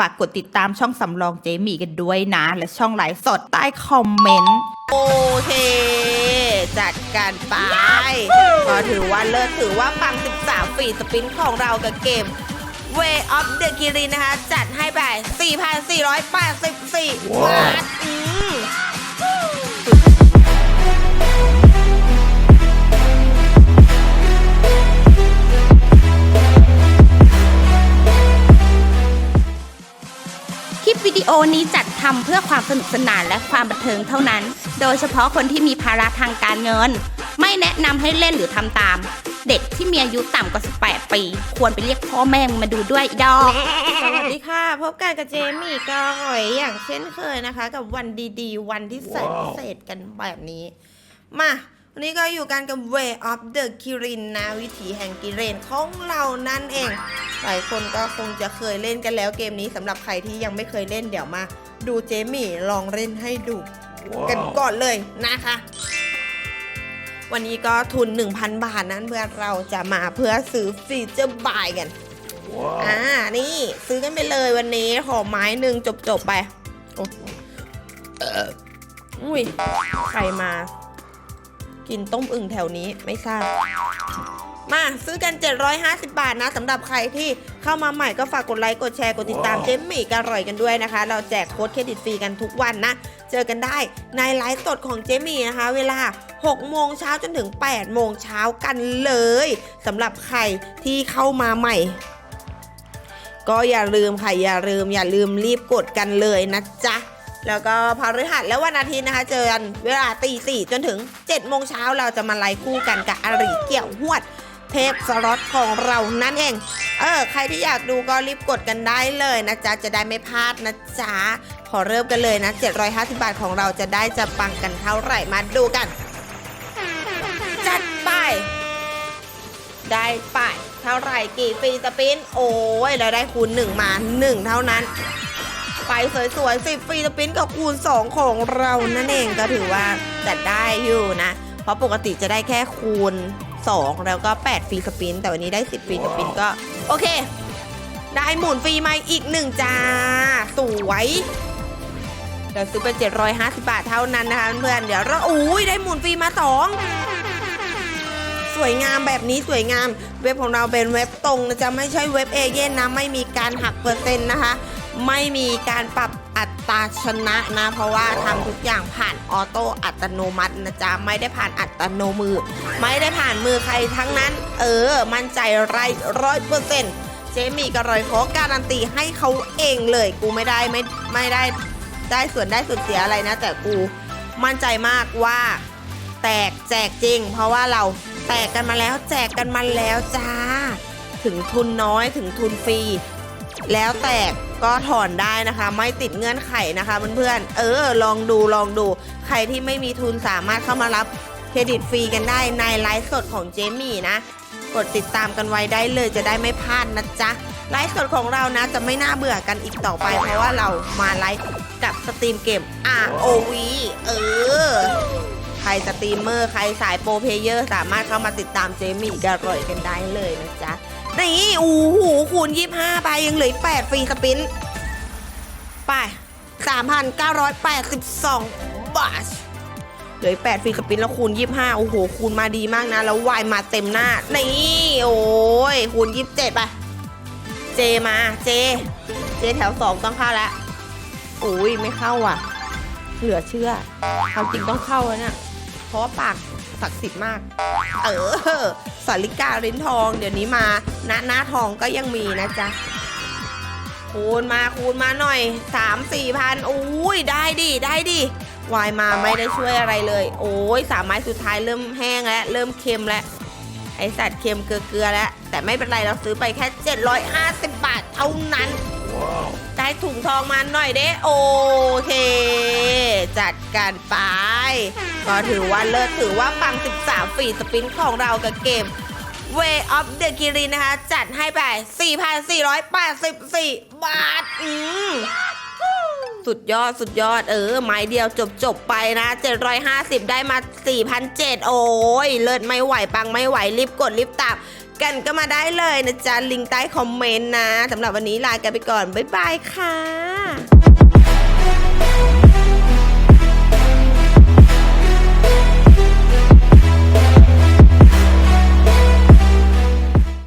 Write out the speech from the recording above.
ฝากกดติดตามช่องสำรองเจมี่กันด้วยนะ และช่องไลฟ์สดใต้คอมเมนต์ โอเค จัดการไปก็ถือว่าเลิศถือว่าปัง 13 ฝีสปินของเรากับเกม Way of the Kirin นะคะ จัดให้ไป4,484บาท ดีโอนี้จัดทำเพื่อความสนุกสนานและความบันเทิงเท่านั้น โดยเฉพาะคนที่มีภาระทางการเงิน ไม่แนะนำให้เล่นหรือทำตาม เด็กที่มีอายุต่ำกว่า 18 ปี ควรไปเรียกพ่อแม่มาดูด้วยดอก สวัสดีค่ะ พบกันกับเจมี่ก็หอยอย่างเช่นเคยนะคะ กับวันดีๆ วันที่แสนพิเศษกันแบบนี้ มา วันนี้ก็อยู่กันกับ Way of the Kirin นะ วิถีแห่งกิเรนของเรานั่นเอง หลายคนก็คงจะเคยเล่นกันแล้วเกมนี้สำหรับใครที่ยังไม่เคยเล่นเดี๋ยวมา ดูเจมี่ลองเล่นให้ดู กันก่อนเลยนะคะ วันนี้ก็ทุน 1,000 บาทนั้นเพื่อเราจะมาเพื่อซื้อฟีเจอร์บายกัน อ่า นี่ซื้อกันไปเลยวันนี้ขอไม้หนึ่งจบจบๆไปโอ้เอ่ออุ้ยใครมา กินต้มอึ่งแถวนี้ไม่ทราบ มาซื้อกัน 750 บาทนะสำหรับใครที่เข้ามาใหม่ก็ฝากกดไลค์ กดแชร์ กดติดตามเจมมี่กันอร่อยกันด้วยนะคะ เราแจกโค้ดเครดิตฟรีกันทุกวันนะ เจอกันได้ในไลฟ์สดของเจมี่นะคะ เวลา 6 โมงเช้าจนถึง 8 โมงเช้ากันเลยสำหรับใครที่เข้ามาใหม่ก็อย่าลืมค่ะอย่าลืมอย่าลืมรีบกดกันเลยนะจ๊ะ แล้วก็พฤหัสและวันอาทิตย์นะคะ เจอกันเวลาตีสี่จนถึง7โมงเช้าเราจะมาไล่คู่กันกับอริเกี่ยวหวด เทปสล็อตของเรานั่นเองเออใครที่อยากดูก็รีบกดกันได้เลยนะจ๊ะ จะได้ไม่พลาดนะจ๊ะ ขอเริ่มกันเลยนะ 750 บาทของเราจะได้จะปังกันเท่าไหร่มาดูกัน จัดไป ได้ไป เท่าไหร่กี่ฟรีสปิน โอ้ยเราได้คูณ1มา 1 เท่านั้น ไปสวยๆ10ฟรีสปินกับคูณ 2 ของเรานั่นเองก็ถือว่าจัดได้อยู่นะ เพราะปกติจะได้แค่คูณ 2 แล้วก็ 8 ฟรีสปิน แต่วันนี้ได้ 10 ฟรีสปินก็ โอเค ได้หมุนฟรีมาอีกหนึ่งจ้า สวยเดี๋ยวซื้อไป750 บาทเท่านั้นนะคะเพื่อนเดี๋ยวเราอุ้ยได้หมุนฟรีมา 2สวยงามแบบนี้สวยงามเว็บของเราเป็นเว็บตรงนะจะไม่ใช่เว็บเอเย่นนะไม่มีการหักเปอร์เซ็นต์นะคะ ไม่มีการปรับอัตราชนะนะ เพราะว่าทำทุกอย่างผ่านออโต้อัตโนมัตินะจ๊ะ ไม่ได้ผ่านอัตโนมือ ไม่ได้ผ่านมือใครทั้งนั้น เออ มั่นใจไรร้อยเปอร์เซ็นต์เจมี่กับรอยขอการันตีให้เขาเองเลย กูไม่ได้ไม่ไม่ได้ได้ส่วนได้ส่วนเสียอะไรนะ แต่กูมั่นใจมากว่า แตกแจกจริง เพราะว่าเราแตกกันมาแล้วแจกกันมาแล้วจ้า ถึงทุนน้อยถึงทุนฟรีแล้วแตก ก็ถอนได้นะคะ ไม่ติดเงื่อนไขนะคะเพื่อนๆเออ ลองดูลองดู ใครที่ไม่มีทุนสามารถเข้ามารับเครดิตฟรีกันได้ในไลฟ์สดของเจมี่นะ กดติดตามกันไว้ได้เลยจะได้ไม่พลาดนะจ๊ะไลฟ์สดของเรานะจะไม่น่าเบื่อกันอีกต่อไป เพราะว่าเรามาไลฟ์กับสตรีมเกม ROV เออ ใครสตรีมเมอร์ ใครสายโปรเพเยอร์ สามารถเข้ามาติดตามเจมี่กันร่อยกันได้เลยนะจ๊ะ นี่อู้หูคูณ25ไปยังเหลืออก8ฟรีสปิน ไป3,982บาทเหลืออก8ฟรีสปินแล้วคูณ25โอ้โห คูณมาดีมากนะ แล้ววายมาเต็มหน้า นี่ โอ้ย คูณ27ไป เจมา เจ เจแถว2ต้องเข้าแล้วอุ้ย ไม่เข้าอะ เหลือเชื่อความจริงต้องเข้าแล้วเนี่ย เพราะว่าปาก ศักดิ์สิทธิ์มาก เออสาริกาลิ้นทอง เดี๋ยวนี้มาหน้าหน้าทองก็ยังมีนะจ๊ะ คูณมาคูณมาหน่อยสามสี่พันอุ้ยได้ดิได้ดิวายมาไม่ได้ช่วยอะไรเลย โอ้ยสามไม้สุดท้ายเริ่มแห้งแล้ว เริ่มเค็มแล้ว ไอสัตว์เค็มเกลือแล้ว แต่ไม่เป็นไรเราซื้อไปแค่ 750 บาทเท่านั้น ได้ถุงทองมาหน่อยเด้โอเค จัดการไป ก็ถือว่าเลิศถือว่าปัง 13ฟีสปินของเรากับเกม Way of the k i r i นะคะ จัดให้ไป 4,484 บาท อืมสุดยอดสุดยอดเออ ไม้เดียวจบจบไปนะ 750 ได้มา4,700โอ้ย เลิศไม่ไหว ปังไม่ไหว รีบกดรีบตามกันก็มาได้เลยนะจ๊ะ ลิงก์ใต้คอมเมนต์นะสำหรับวันนี้ลากันไปก่อน บ๊ายบายค่ะ